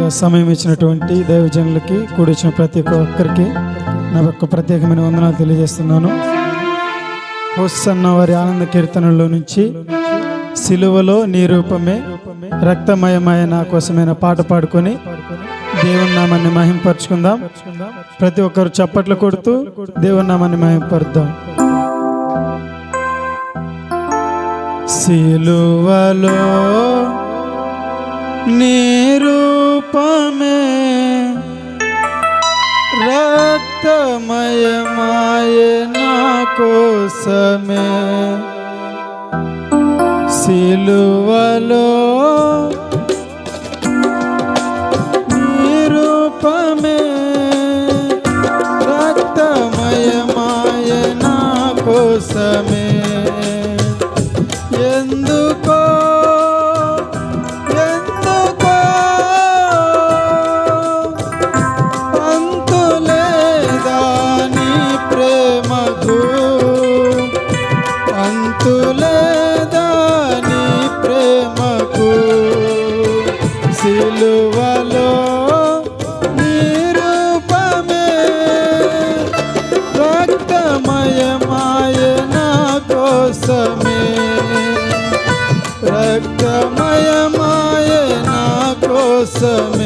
ముందుగా సమయం ఇచ్చినటువంటి దైవజనులకి కూడిచ్చిన ప్రతి ఒక్కరికి నా యొక్క ప్రత్యేకమైన వందనాలు తెలియజేస్తున్నాను. హోసన్న వారి ఆనంద కీర్తనలో నుంచి సిలువలో నీ రూపమే రక్తమయమయ నా కోసమైన పాట పాడుకొని దేవుని నామాన్ని మహింపరచుకుందాం. ప్రతి ఒక్కరు చప్పట్లు కొడుతూ దేవుని నామాన్ని మహింపరుద్దాం. సిలువలో నీ రూపమే రక్తమయమాయ నా కోసమే సిలువలో నీ సిలువలో నీ రక్తమయమాయ నా కోసమే రక్తమయమాయ నా కోసమే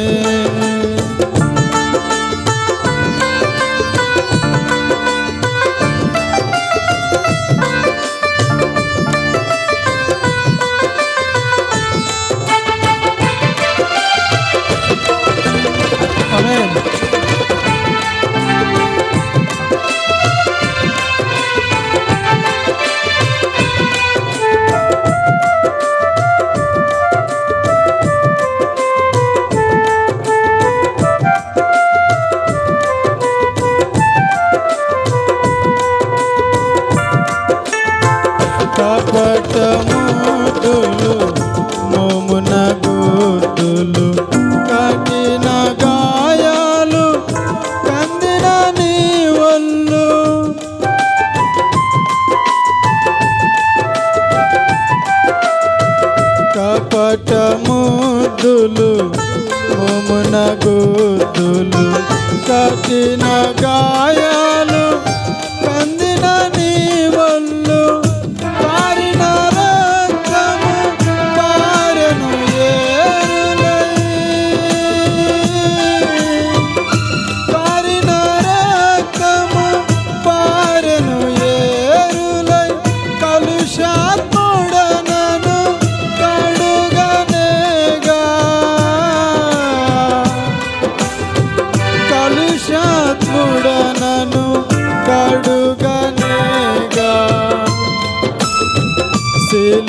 కటముద్దులు మోమున గుర్తులు కఠిన గాయా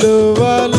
కడుగనేగా సిలువల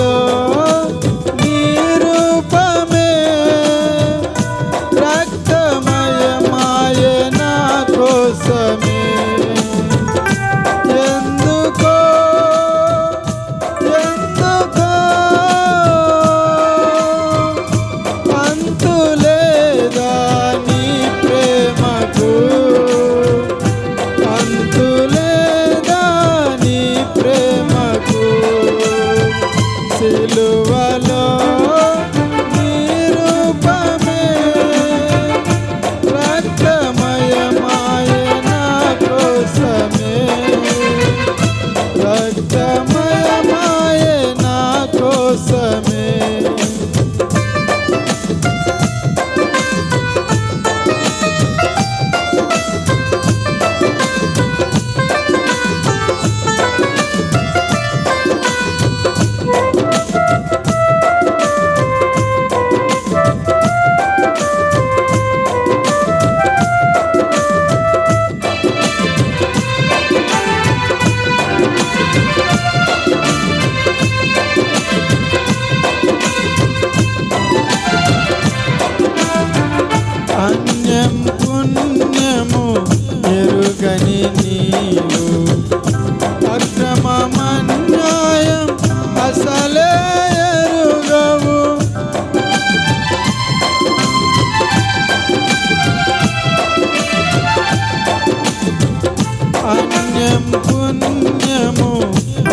అన్యం పుణ్యము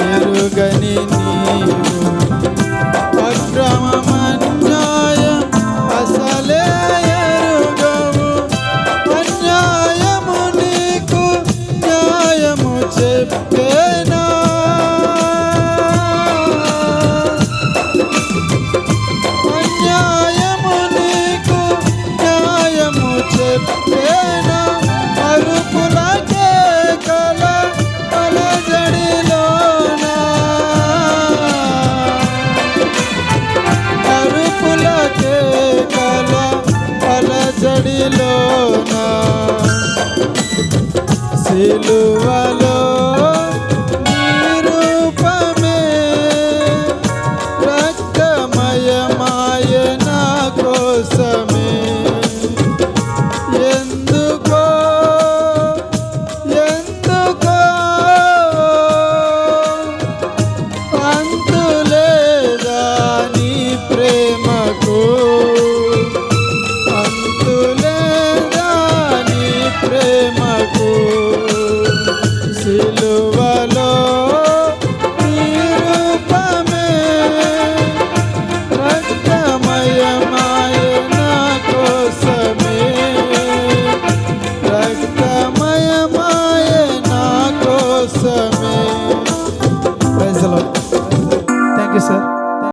ఎరుగని నీవు.